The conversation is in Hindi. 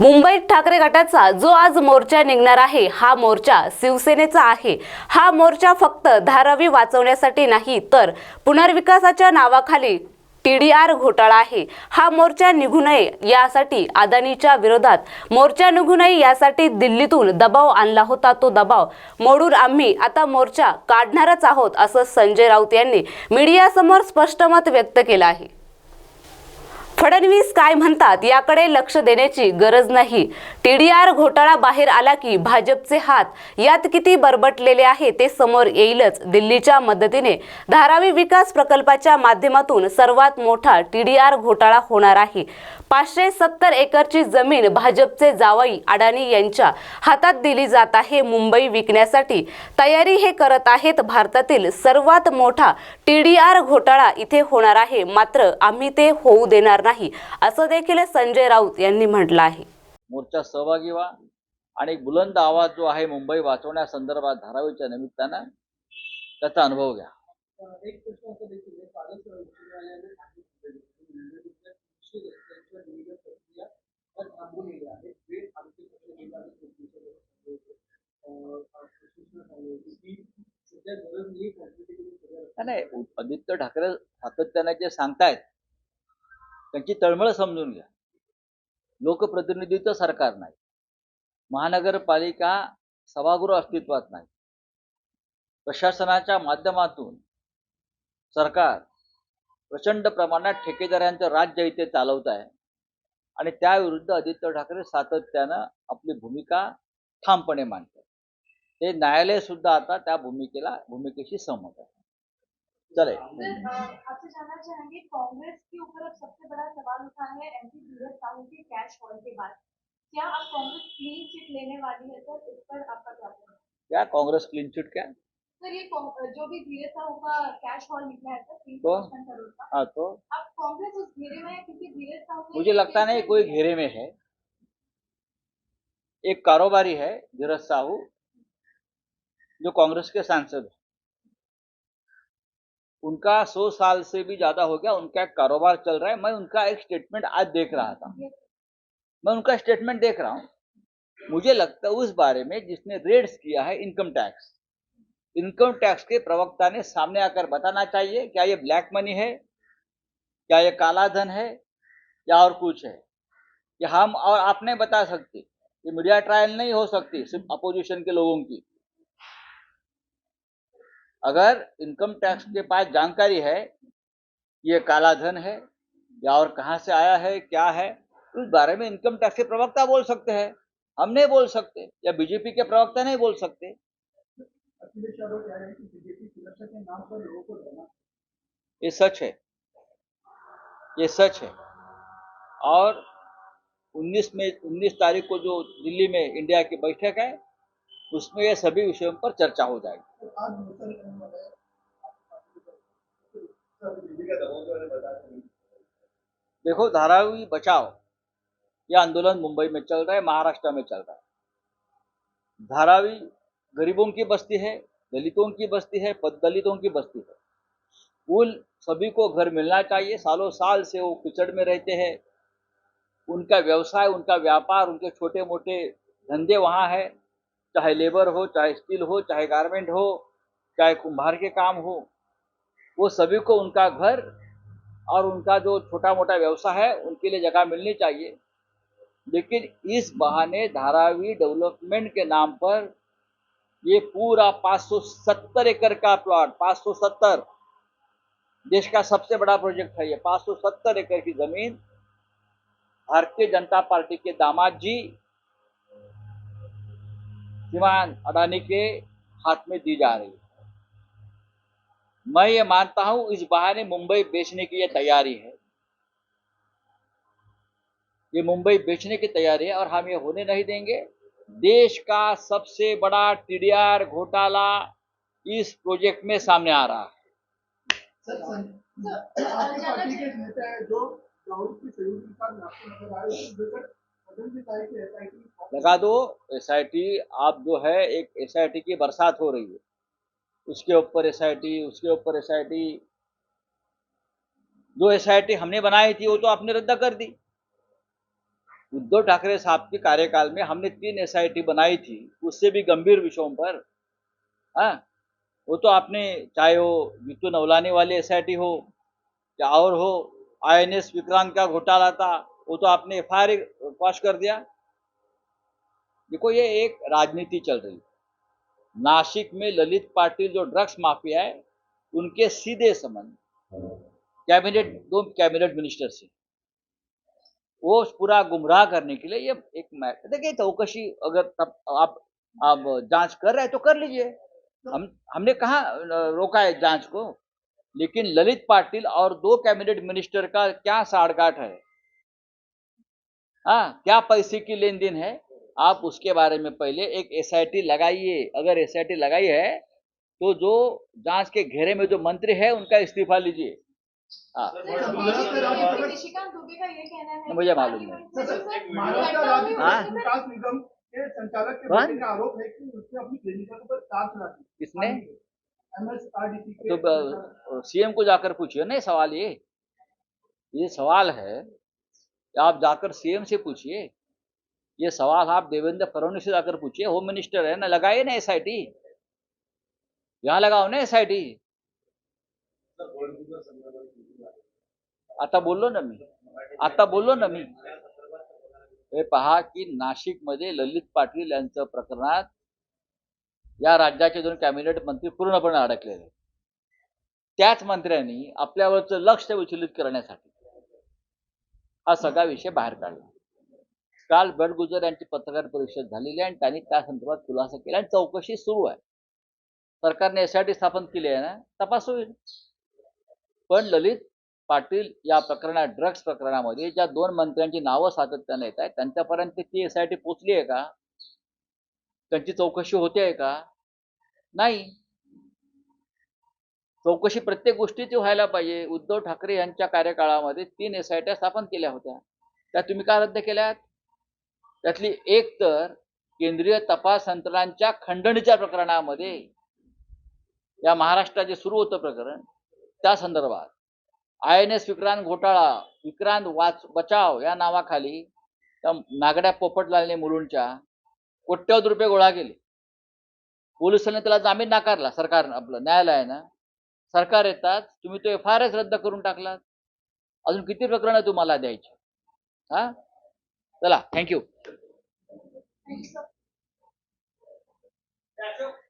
मुंबईत ठाकरे गटाचा जो आज मोर्चा निघणार आहे हा मोर्चा शिवसेनेचा आहे. हा मोर्चा फक्त धारावी वाचवण्यासाठी नाही तर पुनर्विकासाच्या नावाखाली टी डी आर घोटाळा आहे. हा मोर्चा निघू नये यासाठी अदानीच्या विरोधात मोर्चा निघू नये यासाठी दिल्लीतून दबाव आणला होता तो दबाव. मोडून आम्ही आता मोर्चा काढणारच आहोत असं संजय राऊत यांनी मीडियासमोर स्पष्ट मत व्यक्त केलं आहे. फडणवीस काय म्हणतात याकडे लक्ष देण्याची गरज नाही. टीडीआर घोटाळा बाहेर आला की भाजपचे हात यात किती बरबटलेले आहे ते समोर येईलच. दिल्लीच्या मदतीने धारावी विकास प्रकल्पाच्या माध्यमातून सर्वात मोठा टीडीआर घोटाळा होणार आहे. पाचशे सत्तर एकरची जमीन भाजपचे जावई अडाणी यांच्या हातात दिली जात आहे. मुंबई विकण्यासाठी तयारी हे करत आहेत. भारतातील सर्वात मोठा टीडीआर घोटाळा इथे होणार आहे. मात्र आम्ही ते होऊ देणार नाही असं देखील संजय राऊत यांनी म्हटलं आहे. मोर्चा सहभागी व्हा आणि एक बुलंद आवाज जो आहे मुंबई वाचवण्यासंदर्भात धारावीच्या निमित्तानं त्याचा अनुभव घ्या एक प्रश्न असा देखील आहे कालच उच्च न्यायालयाने सांगितलं की प्रक्रिया नाही आदित्य ठाकरे सातत्याने जे सांगतायत त्यांची तळमळ समजून घ्या. लोकप्रतिनिधीचं सरकार नाही. महानगरपालिका सभागृह अस्तित्वात नाही. प्रशासनाच्या माध्यमातून सरकार प्रचंड प्रमाणात ठेकेदारांचं राज्य इथे चालवत आहे. आणि त्याविरुद्ध आदित्य ठाकरे सातत्यानं आपली भूमिका ठामपणे मांडतात. ते न्यायालय सुद्धा आता त्या भूमिकेला भूमिकेशी सहमत आहे. चले. आपसे जानना चाहेंगे कांग्रेस के ऊपर अब सबसे बड़ा सवाल उठा है एमपी धीरज साहू के कैश हॉल के बाद. क्या अब कांग्रेस क्लीन चिट लेने वाली है सर? इस पर आपका क्या क्या कांग्रेस क्लीन चिट क्या? सर ये जो भी धीरज साहू का कैश हॉल निकला है सर तीन तो? करोड़ का। हाँ तो? अब कांग्रेस उस घेरे में मुझे लगता नहीं कोई घेरे में है। एक कारोबारी है, धीरज साहू, जो कांग्रेस के सांसद है। उनका सौ साल से भी ज़्यादा हो गया, उनका एक कारोबार चल रहा है। मैं उनका एक स्टेटमेंट आज देख रहा था। मैं उनका स्टेटमेंट देख रहा हूँ। मुझे लगता है उस बारे में जिसने रेड्स किया है इनकम टैक्स इनकम टैक्स के प्रवक्ता ने सामने आकर बताना चाहिए, क्या ये ब्लैक मनी है, क्या ये काला धन है या और कुछ है, कि हम और आप नहीं बता सकते ये मीडिया ट्रायल नहीं हो सकती सिर्फ़ अपोजिशन के लोगों की। अगर इनकम टैक्स के पास जानकारी है ये काला धन है या और कहाँ से आया है, क्या है उस बारे में इनकम टैक्स के प्रवक्ता बोल सकते हैं। हम नहीं बोल सकते या बीजेपी के प्रवक्ता नहीं बोल सकते। के को ये सच है। ये सच है। और 19 में 19 तारीख को जो दिल्ली में इंडिया की बैठक है उसमें ये सभी विषयों पर चर्चा हो जाएगी। तो देखो धारावी बचाओ यह आंदोलन मुंबई में चल रहा है महाराष्ट्र में चल रहा है। धारावी गरीबों की बस्ती है दलितों की बस्ती है पद दलितों की बस्ती है। उन सभी को घर मिलना चाहिए सालों साल से वो पिछड़ में रहते हैं उनका व्यवसाय, उनका व्यापार, उनके छोटे मोटे धंधे वहाँ है। चाहे लेबर हो, चाहे स्टील हो, चाहे गारमेंट हो, चाहे कुम्हार के काम हो, वो सभी को उनका घर और उनका जो छोटा मोटा व्यवसाय है, उनके लिए जगह मिलनी चाहिए। लेकिन इस बहाने धारावी डेवलपमेंट के नाम पर ये पूरा 570 एकड़ का प्लॉट 570 देश का सबसे बड़ा प्रोजेक्ट है ये 570 एकड़ की ज़मीन भारतीय जनता पार्टी के दामाद जी श्रीमान अडानी के हाथ में दी जा रही मैं ये मानता हूँ इस बहाने मुंबई बेचने की ये तैयारी है। ये मुंबई बेचने की तैयारी है और हम ये होने नहीं देंगे। देश का सबसे बड़ा टीडीआर घोटाला इस प्रोजेक्ट में सामने आ रहा है। सर सं- आपकी लगा दो एसआईटी आप जो है, एक एसआईटी की बरसात हो रही है। उसके ऊपर एसआईटी उसके ऊपर एसआईटी जो एसआईटी हमने बनाई थी, वो तो आपने रद्द कर दी। उद्धव ठाकरे साहब के कार्यकाल में हमने तीन एसआईटी बनाई थी, उससे भी गंभीर विषयों पर। हाँ वो तो आपने, चाहे वो जीतू नवलाने वाली एसआईटी हो, या और हो आईएनएस विक्रांत का घोटाला था, वो तो आपने एफ़ आई पास कर दिया। देखो, ये एक राजनीति चल रही नासिक में ललित पाटिल जो ड्रग्स माफिया है, उनके सीधे संबंध। कैबिनेट, दो कैबिनेट मिनिस्टर से। वो पूरा गुमराह करने के लिए ये एक मैट देखिए, चौकशी अगर तब आप आप जाँच कर रहे हैं तो कर लीजिए। हम, हमने कहा रोका है जाँच को? लेकिन ललित पाटिल और दो कैबिनेट मिनिस्टर का क्या साड़गांठ है? हाँ क्या पैसे की लेन देन है? आप उसके बारे में पहले एक एसआईटी लगाइए। अगर एसआईटी लगाई है तो जो जाँच के घेरे में जो मंत्री है उनका इस्तीफा लीजिए। हाँ। है मुझे मालूम हाँ? सर, विकास निगम के संचालक के आरोप है कि उसने अपनी के ऊपर किसने? तो सीएम को जाकर पूछिए ना सवाल ये। ये सवाल है आप जाकर सीएम से पूछिए। ये सवाल आप देवेंद्र फडणवीस से जाकर पूछिए होम मिनिस्टर है ना लगाइए ना एसआईटी यहाँ लगाओ ना एसआयटी आता बोललो ना मी। आता बोललो ना मी। हे पहा की नाशिकमध्ये ललित पाटील यांचं प्रकरणात या राज्याचे दोन कॅबिनेट मंत्री पूर्णपणे अडकलेले. त्याच मंत्र्यांनी आपल्यावरचं लक्ष विचलित करण्यासाठी हा सगळा विषय बाहेर काढला. काल बडगुजर यांची पत्रकार परिषद झालेली आहे आणि त्यांनी त्या संदर्भात खुलासा केला आणि चौकशी सुरू आहे. सरकारने एसआयटी स्थापन केली आहे ना तपास होईल. पण ललित पाटील या प्रकरणात ड्रग्ज प्रकरणामध्ये ज्या दोन मंत्र्यांची नावं सातत्याने येत आहेत त्यांच्यापर्यंत ती एसआयटी पोचली आहे का? त्यांची चौकशी होते आहे का? नाही. चौकशी प्रत्येक गोष्टीची व्हायला पाहिजे. उद्धव ठाकरे यांच्या कार्यकाळामध्ये तीन एस आय टी स्थापन केल्या होत्या. त्या तुम्ही का रद्द केल्यात? त्यातली एक तर केंद्रीय तपास यंत्रणांच्या खंडणीच्या प्रकरणामध्ये या महाराष्ट्रात जे सुरू होतं प्रकरण. त्या संदर्भात आय एन एस विक्रांत घोटाळा विक्रांत वाच बचाव या नावाखाली त्या नागड्या पोपटलालने मुलुंडच्या कोट्यवधी रुपये गोळा केले. पोलिसांनी त्याला जामीन नाकारला सरकार आपलं न्यायालयानं. सरकार येतात तुम्ही तो एफ आर एस रद्द करून टाकलात. अजून किती प्रकरणं तुम्हाला द्यायची? हा? चला थँक्यू Thank you.